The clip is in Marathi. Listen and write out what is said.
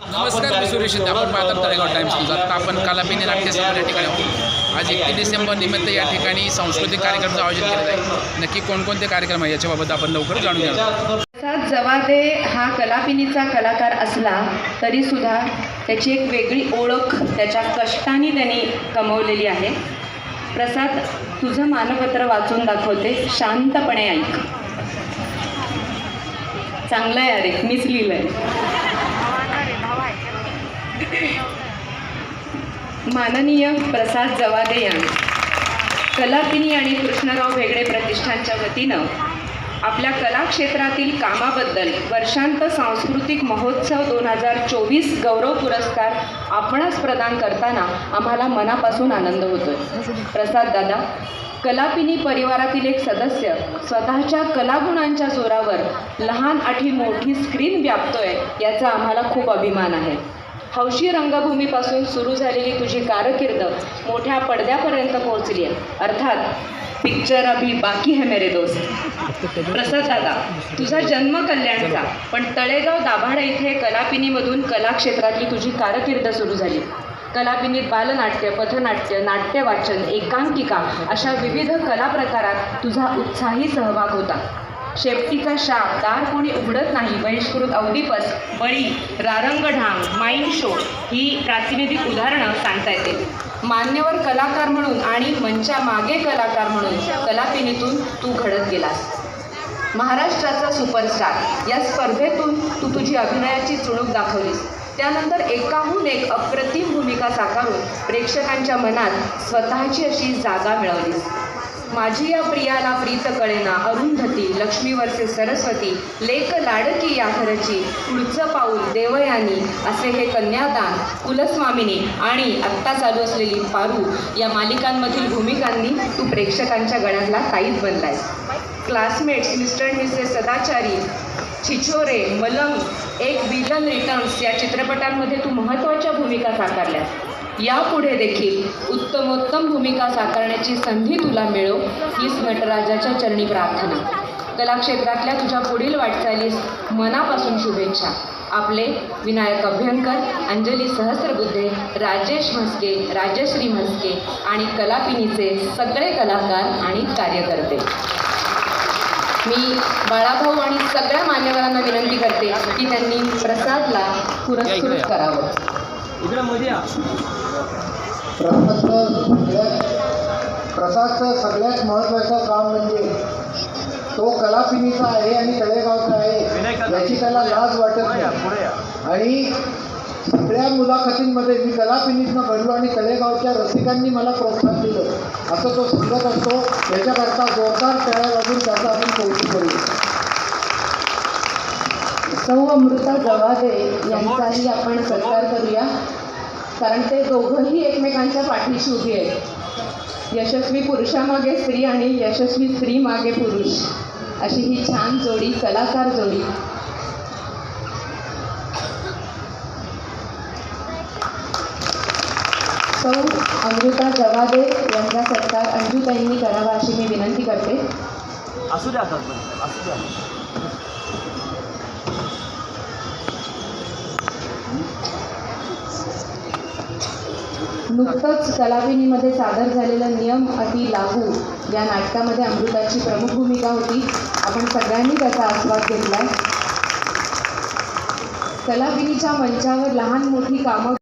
नमस्कार मी सुरेश आपण पाहतात तळेगाव टाइम्स आता आपण कलापिनी नाट्यसमोर या ठिकाणी आहोत. आज एकतीस डिसेंबर निमित्त या ठिकाणी सांस्कृतिक कार्यक्रमाचं आयोजन केलं आहे नक्की कोणकोणते कार्यक्रम आहे याच्याबाबत आपण लवकर जाणून घ्या प्रसाद जवादे हा कलापिनीचा कलाकार असला तरी सुद्धा त्याची एक वेगळी ओळख त्याच्या कष्टाने त्यांनी कमवलेली आहे. प्रसाद तुझं मानपत्र वाचून दाखवते. शांतपणे ऐक. चांगलं आहे अरे मीच लिहिलंय. माननीय प्रसाद जवादे यांनी कलापिनी आणि कृष्णराव भेगडे प्रतिष्ठानच्या वतीनं आपल्या कला क्षेत्रातील कामाबद्दल वर्षांत सांस्कृतिक महोत्सव दोन हजार चोवीस गौरव पुरस्कार आपणच प्रदान करताना आम्हाला मनापासून आनंद होतोय. प्रसाद दादा कलापिनी परिवारातील एक सदस्य स्वतःच्या कलागुणांच्या जोरावर लहान आठी मोठी स्क्रीन व्यापतोय याचा आम्हाला खूप अभिमान आहे. हौशी रंगभूमीपासून सुरू झालेली तुझी कारकीर्द मोठ्या पडद्यापर्यंत पोहोचली आहे. अर्थात पिक्चर अभी बाकी है मेरे दोस्त. प्रसाद दादा तुझा जन्म कल्याणचा पण तळेगाव दाभाडा इथे कलापिनीमधून कलाक्षेत्रातली तुझी कारकीर्द सुरू झाली. कलापिनीत बालनाट्य पथनाट्य नाट्यवाचन एकांकिका अशा विविध कला प्रकारात तुझा उत्साही सहभाग होता. शेपटीचा शाप. दार कोणी उघडत नाही. बहिष्कृत अवधीपस बळी रारंगढांग माईंड शो ही प्रातिनिधिक उदाहरणं सांगता येतील मान्यवर कलाकार म्हणून आणि मंचामागे कलाकार म्हणून कलापिनीतून तू घडत गेलास. महाराष्ट्राचा सुपरस्टार या स्पर्धेतून तू तुझी अभिनयाची चुणूक दाखवलीस. त्यानंतर एकाहून एक अप्रतिम भूमिका साकारून प्रेक्षकांच्या मनात स्वतःची अशी जागा मिळवलीस. माझी या प्रियाला प्रीत कळेना अरुंधती लक्ष्मीवरचे सरस्वती लेक लाडकी या घरची पुढचं पाऊल देवयानी असे हे कन्यादान कुलस्वामिनी आणि आत्ता चालू असलेली पारू या मालिकांमधील भूमिकांनी तू प्रेक्षकांच्या गळ्यातला ताईत बनलायस. Classmates mister missus Sadachari Chhichhore Malang एक विलन रिटर्न्स या चित्रपटांमध्ये तू महत्त्वाच्या भूमिका साकारल्यास. यापुढे देखील उत्तमोत्तम भूमिका साकारण्याची संधी तुला मिळो हीच नटराजाच्या चरणी प्रार्थना. कलाक्षेत्रातल्या तुझ्या पुढील वाटचालीस मनापासून शुभेच्छा. आपले विनायक अभ्यंकर अंजली सहस्रबुद्धे राजेश म्हस्के राजश्री म्हस्के आणि कलापिनीचे सगळे कलाकार आणि कार्यकर्ते. मी बाळाभाऊ सगळ्या मान्यवरांना विनंती करते की त्यांनी प्रसादला पुरस्कृत करावं. प्रसादचं सगळ्यात महत्त्वाचं काम म्हणजे तो कलापिनीचा आहे आणि तळेगावचा आहे याची त्याला लाज वाटत नाही. आणि सगळ्या मुलाखतींमध्ये मी कलापिनीतनं घडलो आणि तळेगावच्या रसिकांनी मला प्रोत्साहन दिलं. असं तो सांगत असतो. याच्याकरता जोरदार तयार वाजून त्याचं सौ अमृता गवादे यांचाही आपण सत्कार करूया. कारण ते दोघंही एकमेकांच्या पाठीशी उभी आहेत. यशस्वी पुरुषामागे स्त्री आणि यशस्वी स्त्री मागे पुरुष. अशी ही छान जोडी कलाकार जोडी. सौ अमृता जवादे यांचा सत्कार अंजूताईंनी करावा अशी मी विनंती करते. असू द्या असू द्या. नुकतंच कलाविनीमध्ये सादर झालेला नियम अति लागू. या नाटकामध्ये अमृताची प्रमुख भूमिका होती. आपण सगळ्यांनी त्याचा आस्वाद घेतला कलाविनीच्या मंचावर लहान मोठी कामं